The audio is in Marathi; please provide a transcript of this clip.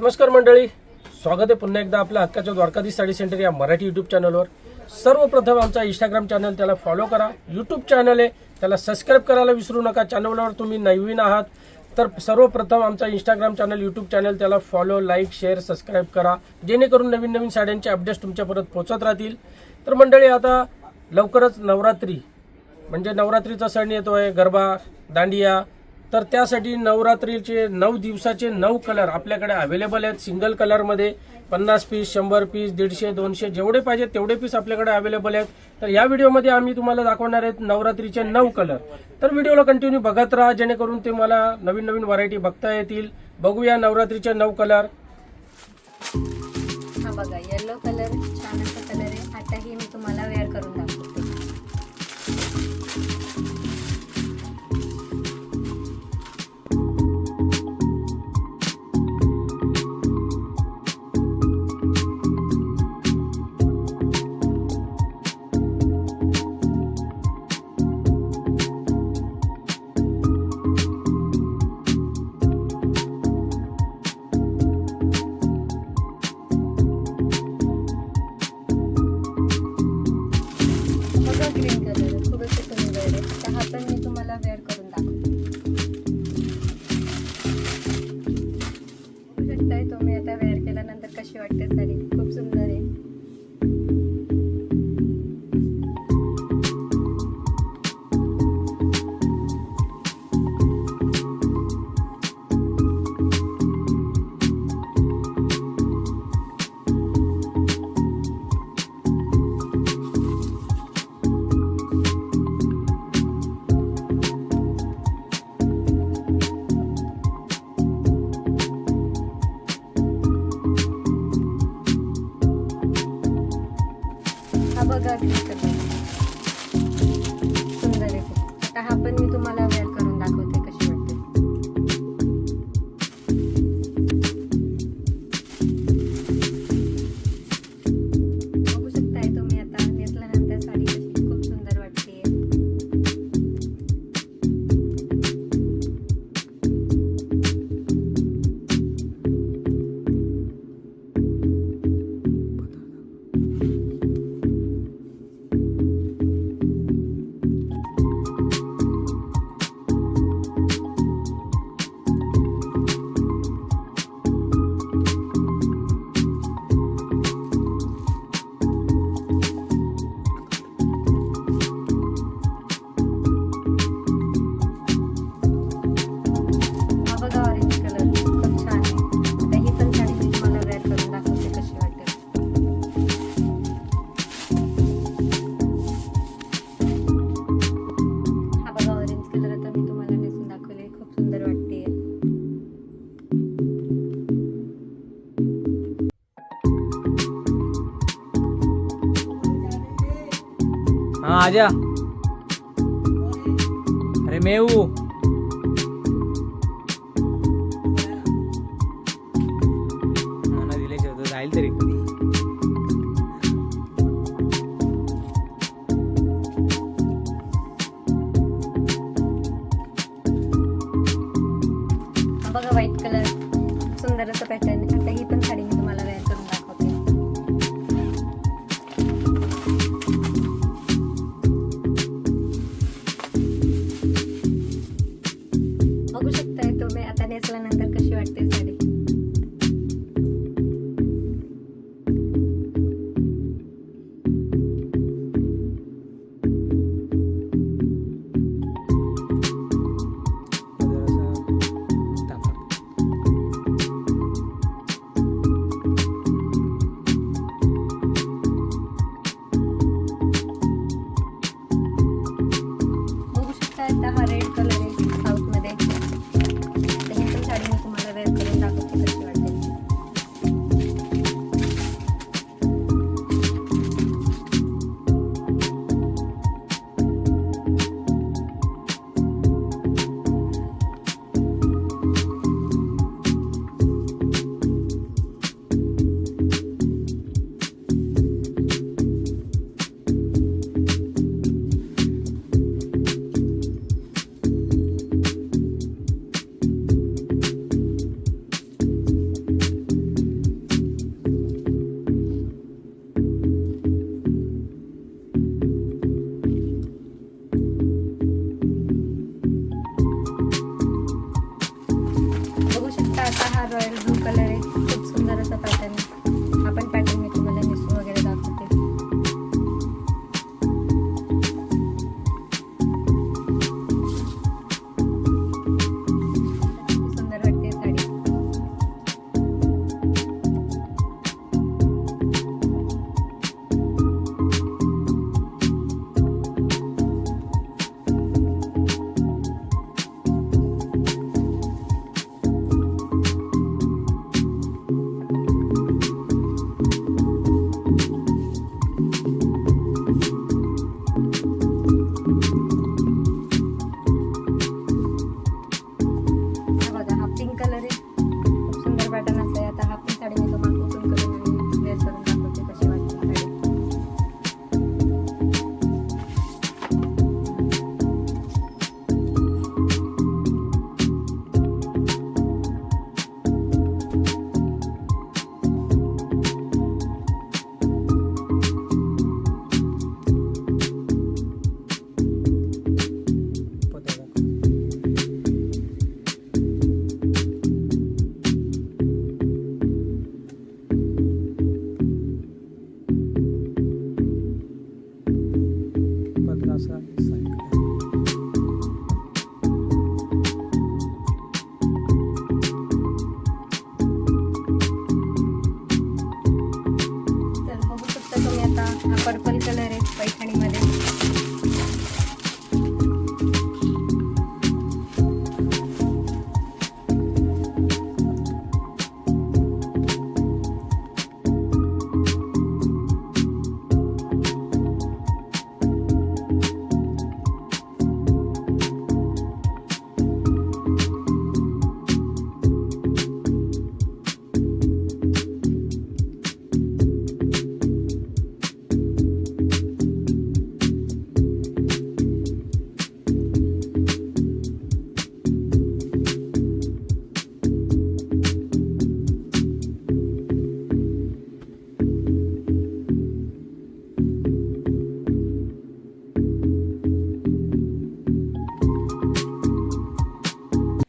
नमस्कार मंडळी. स्वागत आहे पुन्हा एकदा आपल्या हक्काच्या द्वारकाधी साडी सेंटर या मराठी युट्यूब चॅनलवर सर्वप्रथम आमचा इंस्टाग्राम चॅनल त्याला फॉलो करा. युट्यूब चॅनल आहे त्याला सबस्क्राईब करायला विसरू नका. चॅनलवर तुम्ही नवीन आहात तर सर्वप्रथम आमचा इंस्टाग्राम चॅनल युट्यूब चॅनल त्याला फॉलो लाईक शेअर सबस्क्राईब करा. जेणेकरून नवीन नवीन साड्यांचे अपडेट्स तुमच्यापर्यंत पोहोचत राहतील. तर मंडळी आता लवकरच नवरात्री म्हणजे नवरात्रीचा सण येतो आहे गरबा दांडिया तर त्यासाठी नवरात्रीचे नऊ दिवसाचे नऊ कलर आपल्याकडे अवेलेबल आहेत. सिंगल कलरमध्ये पन्नास पीस शंभर पीस दीडशे दोनशे जेवढे पाहिजे तेवढे पीस आपल्याकडे अवेलेबल आहेत. तर या व्हिडिओमध्ये आम्ही तुम्हाला दाखवणार आहेत नवरात्रीचे नऊ कलर. तर व्हिडिओला कंटिन्यू बघत राहा जेणेकरून तुम्हाला नवीन नवीन व्हरायटी बघता येतील. बघूया नवरात्रीचे नऊ कलर. हा बघा येलो कलर छान असा कलर आहे. आताही मी तुम्हाला वेअर करून वाटते साडी आजा अरे मेऊ. मला दिल्याशिवाय तो जाईल तरी. बघा व्हाईट कलर सुंदर असं पॅटर्न